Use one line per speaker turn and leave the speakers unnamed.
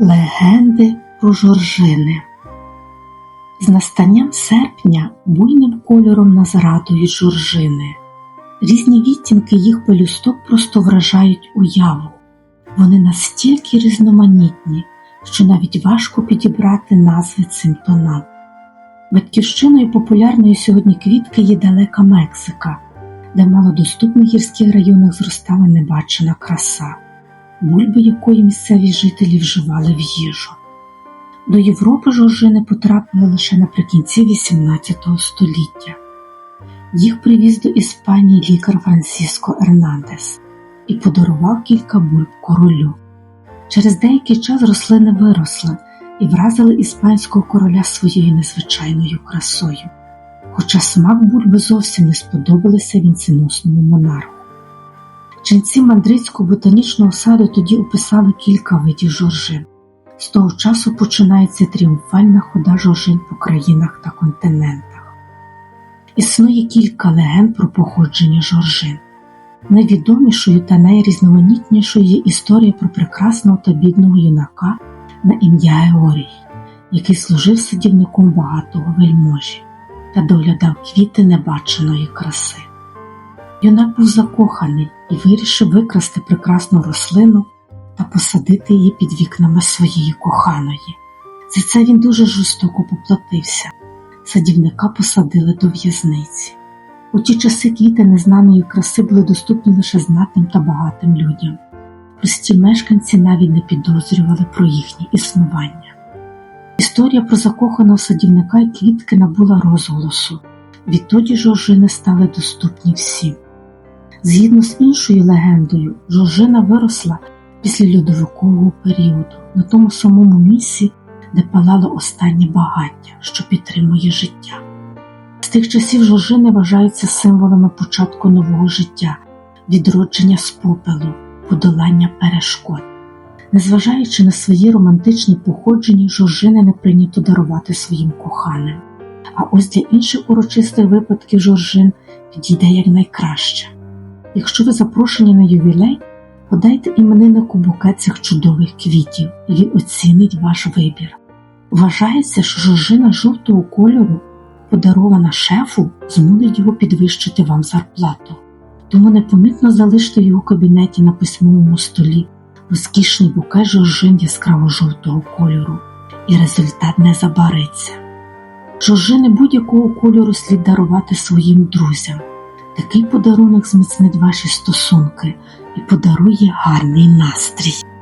Легенди про жоржини З настанням серпня буйним кольором нас радують жоржини. Різні відтінки їх пелюсток просто вражають уяву. Вони настільки різноманітні, що навіть важко підібрати назви цим тонам. Батьківщиною популярної сьогодні квітки є далека Мексика, де в малодоступних гірських районах зростала небачена краса бульби якої місцеві жителі вживали в їжу. До Європи жоржини потрапили лише наприкінці XVIII століття. Їх привіз до Іспанії лікар Франциско Ернандес і подарував кілька бульб королю. Через деякий час рослини виросли і вразили іспанського короля своєю незвичайною красою, хоча смак бульби зовсім не сподобалися вінценосному монарху. Ченці мандрицького ботанічного саду тоді описали кілька видів жоржин. З того часу починається тріумфальна хода жоржин по країнах та континентах. Існує кілька легенд про походження жоржин. Найвідомішою та найрізноманітнішою є історія про прекрасного та бідного юнака на ім'я Георгій, який служив садівником багатого вельможі та доглядав квіти небаченої краси. Юнак був закоханий і вирішив викрасти прекрасну рослину та посадити її під вікнами своєї коханої. За це він дуже жорстоко поплатився. Садівника посадили до в'язниці. У ті часи квіти незнаної краси були доступні лише знатним та багатим людям. Прості мешканці навіть не підозрювали про їхнє існування. Історія про закоханого садівника і квітки набула розголосу. Відтоді жоржини стали доступні всім. Згідно з іншою легендою, жоржина виросла після льодовикового періоду на тому самому місці, де палало останнє багаття, що підтримує життя. З тих часів жоржини вважаються символами початку нового життя, відродження з попелу, подолання перешкод. Незважаючи на своє романтичне походження, жоржини не прийнято дарувати своїм коханим. А ось для інших урочистих випадків жоржин підійде якнайкраще. Якщо ви запрошені на ювілей, подайте імениннику букет цих чудових квітів, і він оцінить ваш вибір. Вважається, що жоржина жовтого кольору, подарована шефу, змусить його підвищити вам зарплату. Тому непомітно залиште в його кабінеті на письмовому столі розкішний букет жоржин яскраво жовтого кольору, і результат не забариться. Жоржини будь-якого кольору слід дарувати своїм друзям. Такий подарунок зміцнить ваші стосунки і подарує гарний настрій.